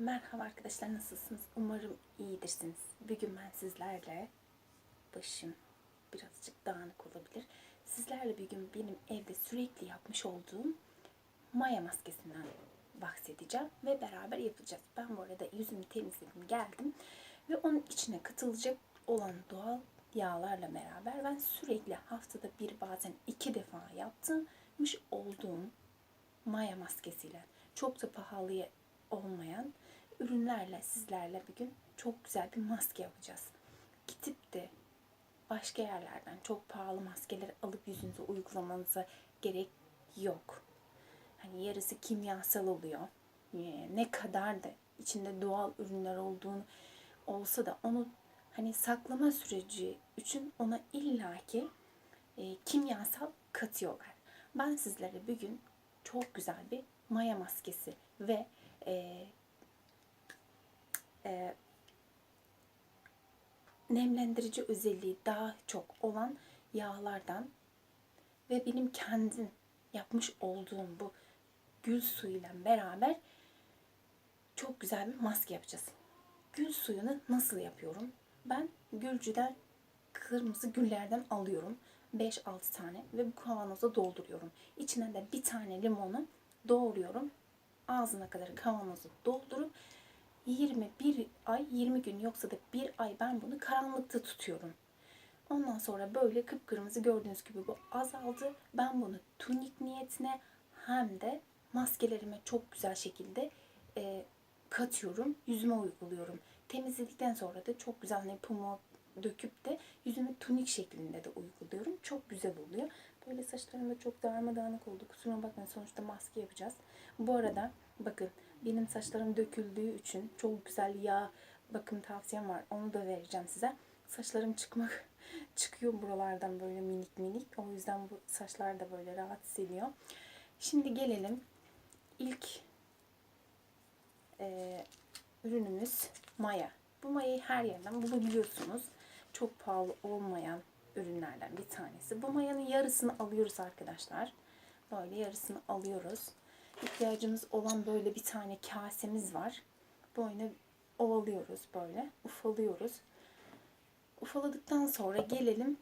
Merhaba arkadaşlar nasılsınız? Umarım iyidirsiniz. Bugün ben sizlerle başım birazcık dağınık olabilir. Sizlerle bir gün benim evde sürekli yapmış olduğum maya maskesinden bahsedeceğim ve beraber yapacağız. Ben bu arada yüzümü temizledim geldim ve onun içine katılacak olan doğal yağlarla beraber ben sürekli haftada bir bazen iki defa yaptırmış olduğum maya maskesiyle çok da pahalıya olmayan ürünlerle sizlerle bir gün çok güzel bir maske yapacağız. Gidip de başka yerlerden çok pahalı maskeler alıp yüzünüze uygulamanıza gerek yok. Hani yarısı kimyasal oluyor. Ee, Ne kadar da içinde doğal ürünler olduğunu olsa da onu hani saklama süreci için ona illaki e, kimyasal katıyorlar. Ben sizlere bugün çok güzel bir maya maskesi ve e, e, nemlendirici özelliği daha çok olan yağlardan ve benim kendim yapmış olduğum bu gül suyuyla beraber çok güzel bir maske yapacağız. Gül suyunu nasıl yapıyorum? Ben gülcüden kırmızı güllerden alıyorum. 5-6 tane ve bu kavanoza dolduruyorum. İçine de bir tane limonu doğruyorum. Ağzına kadar kavanozu doldurup 21 ay 20 gün yoksa da bir ay ben bunu karanlıkta tutuyorum. Ondan sonra böyle kıpkırmızı gördüğünüz gibi bu azaldı. Ben bunu tunik niyetine hem de maskelerime çok güzel şekilde e, katıyorum. Yüzüme uyguluyorum. Temizledikten sonra da çok güzel hani pamuğu döküp de yüzüme tunik şeklinde de uyguluyorum. Çok güzel oluyor. Böyle saçlarım da çok darmadağınık oldu. Kusura bakmayın sonuçta maske yapacağız. Bu arada bakın benim saçlarım döküldüğü için çok güzel yağ bakım tavsiyem var. Onu da vereceğim size. Saçlarım çıkmak çıkıyor buralardan böyle minik minik. O yüzden bu saçlar da böyle rahatsız ediyor. Şimdi gelelim ilk e, ürünümüz maya. Bu mayayı her yerden bulabiliyorsunuz. Çok pahalı olmayan ürünlerden bir tanesi. Bu mayanın yarısını alıyoruz arkadaşlar. Böyle yarısını alıyoruz. İhtiyacımız olan böyle bir tane kasemiz var. Böyle ovalıyoruz böyle. Ufalıyoruz. Ufaladıktan sonra gelelim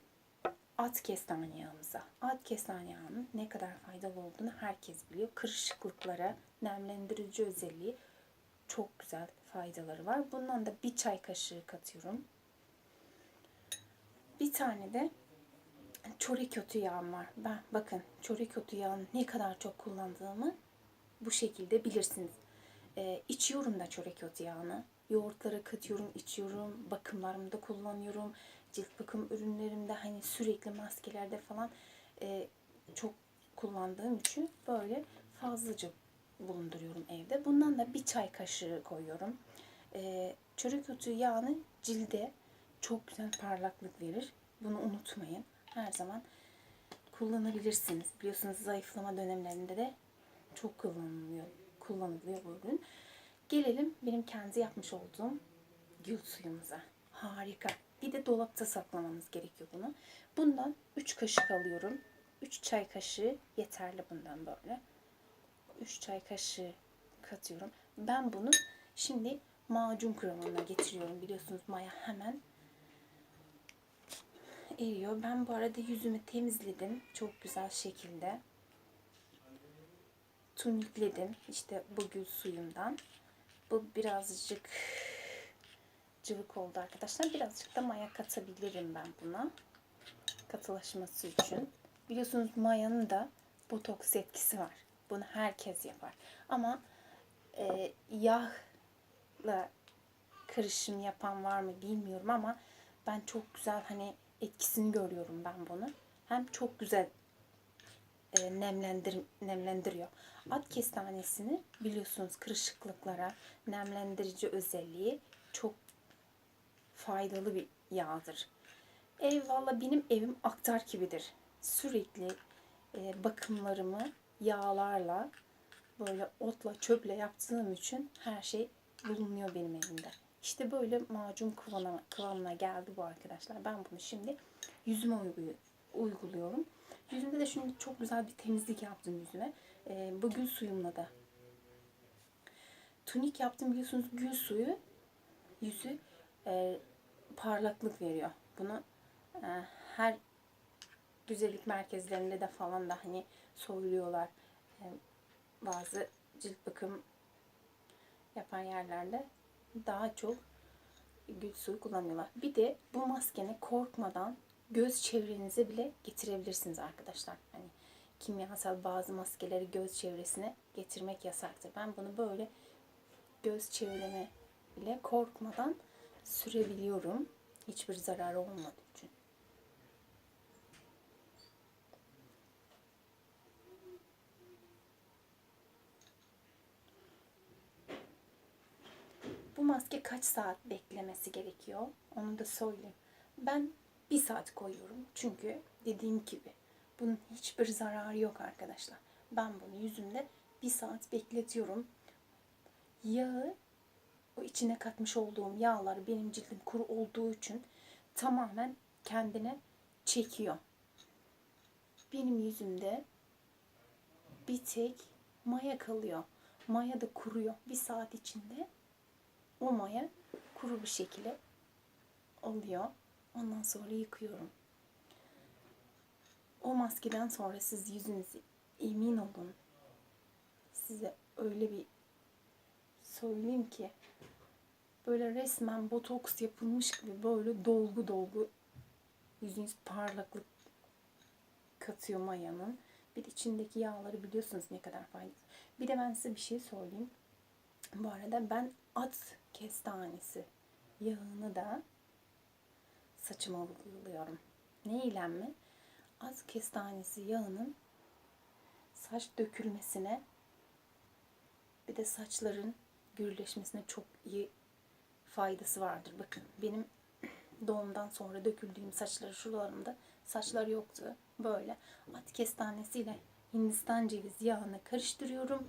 at kestane yağımıza. At kestane yağının ne kadar faydalı olduğunu herkes biliyor. Kırışıklıklara nemlendirici özelliği çok güzel faydaları var. Bundan da bir çay kaşığı katıyorum. Bir tane de çörek otu yağım var. Ben bakın çörek otu yağını ne kadar çok kullandığımı bu şekilde bilirsiniz. Ee, içiyorum da çörek otu yağını. Yoğurtlara katıyorum, içiyorum. Bakımlarımda kullanıyorum. Cilt bakım ürünlerimde hani sürekli maskelerde falan e, çok kullandığım için böyle fazlaca bulunduruyorum evde. Bundan da bir çay kaşığı koyuyorum. Ee, çörek otu yağını cilde çok güzel parlaklık verir. Bunu unutmayın. Her zaman kullanabilirsiniz. Biliyorsunuz zayıflama dönemlerinde de çok kullanılıyor, kullanılıyor bu ürün. Gelelim benim kendi yapmış olduğum gül suyumuza. Harika. Bir de dolapta saklamamız gerekiyor bunu. Bundan 3 kaşık alıyorum. 3 çay kaşığı yeterli bundan böyle. 3 çay kaşığı katıyorum. Ben bunu şimdi macun kıvamına getiriyorum. Biliyorsunuz maya hemen eriyor. Ben bu arada yüzümü temizledim. Çok güzel şekilde. Tunikledim. İşte bu gül suyumdan. Bu birazcık cıvık oldu arkadaşlar. Birazcık da maya katabilirim ben buna. Katılaşması için. Biliyorsunuz mayanın da botoks etkisi var. Bunu herkes yapar. Ama e, yağla karışım yapan var mı bilmiyorum ama ben çok güzel hani etkisini görüyorum ben bunu. Hem çok güzel e, nemlendir, nemlendiriyor. At kestanesini biliyorsunuz kırışıklıklara nemlendirici özelliği çok faydalı bir yağdır. Ev valla benim evim aktar gibidir. Sürekli e, bakımlarımı yağlarla böyle otla çöple yaptığım için her şey bulunuyor benim elimde. İşte böyle macun kıvamına, kıvamına geldi bu arkadaşlar. Ben bunu şimdi yüzüme uyguluyorum. Yüzümde de şimdi çok güzel bir temizlik yaptım yüzüme. Ee, bu gül suyumla da Tunik yaptım biliyorsunuz gül suyu yüzü e, parlaklık veriyor. Bunu e, her güzellik merkezlerinde de falan da hani söylüyorlar. E, bazı cilt bakım yapan yerlerde daha çok gül suyu kullanıyorlar. Bir de bu maskeni korkmadan göz çevrenize bile getirebilirsiniz arkadaşlar. Hani kimyasal bazı maskeleri göz çevresine getirmek yasaktır. Ben bunu böyle göz çevreme bile korkmadan sürebiliyorum. Hiçbir zararı olmadığı için. Bu maske kaç saat beklemesi gerekiyor? Onu da söyleyeyim. Ben bir saat koyuyorum. Çünkü dediğim gibi bunun hiçbir zararı yok arkadaşlar. Ben bunu yüzümde bir saat bekletiyorum. Yağı o içine katmış olduğum yağlar benim cildim kuru olduğu için tamamen kendine çekiyor. Benim yüzümde bir tek maya kalıyor. Maya da kuruyor. Bir saat içinde o maya kuru bir şekilde oluyor. Ondan sonra yıkıyorum. O maskeden sonra siz yüzünüzü emin olun. Size öyle bir söyleyeyim ki böyle resmen botoks yapılmış gibi böyle dolgu dolgu yüzünüz parlaklık katıyor mayanın. Bir de içindeki yağları biliyorsunuz ne kadar faydalı. Bir de ben size bir şey söyleyeyim. Bu arada ben at kestanesi yağını da saçıma uyguluyorum. Ne ile mi? At kestanesi yağının saç dökülmesine bir de saçların gürleşmesine çok iyi faydası vardır. Bakın benim doğumdan sonra döküldüğüm saçları şuralarımda saçlar yoktu. Böyle at kestanesiyle Hindistan ceviz yağını karıştırıyorum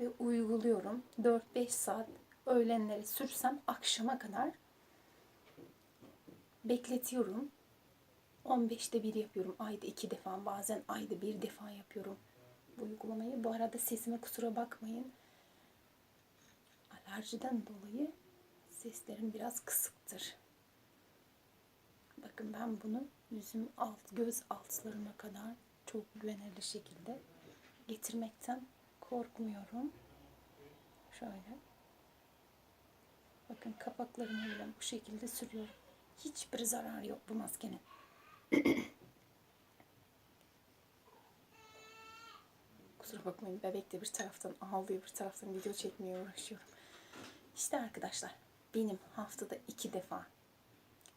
ve uyguluyorum. 4-5 saat öğlenleri sürsem akşama kadar bekletiyorum. 15'te bir yapıyorum. Ayda iki defa bazen ayda bir defa yapıyorum bu uygulamayı. Bu arada sesime kusura bakmayın. Alerjiden dolayı seslerim biraz kısıktır. Bakın ben bunu yüzüm alt, göz altlarıma kadar çok güvenilir şekilde getirmekten korkmuyorum. Şöyle. Bakın kapaklarımı bile bu şekilde sürüyorum. Hiçbir zararı yok bu maskenin. Kusura bakmayın bebek de bir taraftan ağlıyor bir taraftan video çekmeye uğraşıyorum. İşte arkadaşlar benim haftada iki defa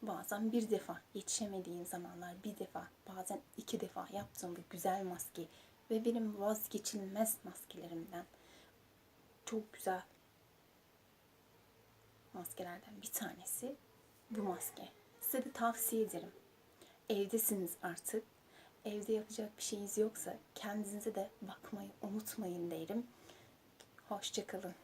bazen bir defa yetişemediğim zamanlar bir defa bazen iki defa yaptığım bu güzel maske ve benim vazgeçilmez maskelerimden çok güzel maskelerden bir tanesi bu maske. Size de tavsiye ederim. Evdesiniz artık. Evde yapacak bir şeyiniz yoksa kendinize de bakmayı unutmayın derim. Hoşçakalın.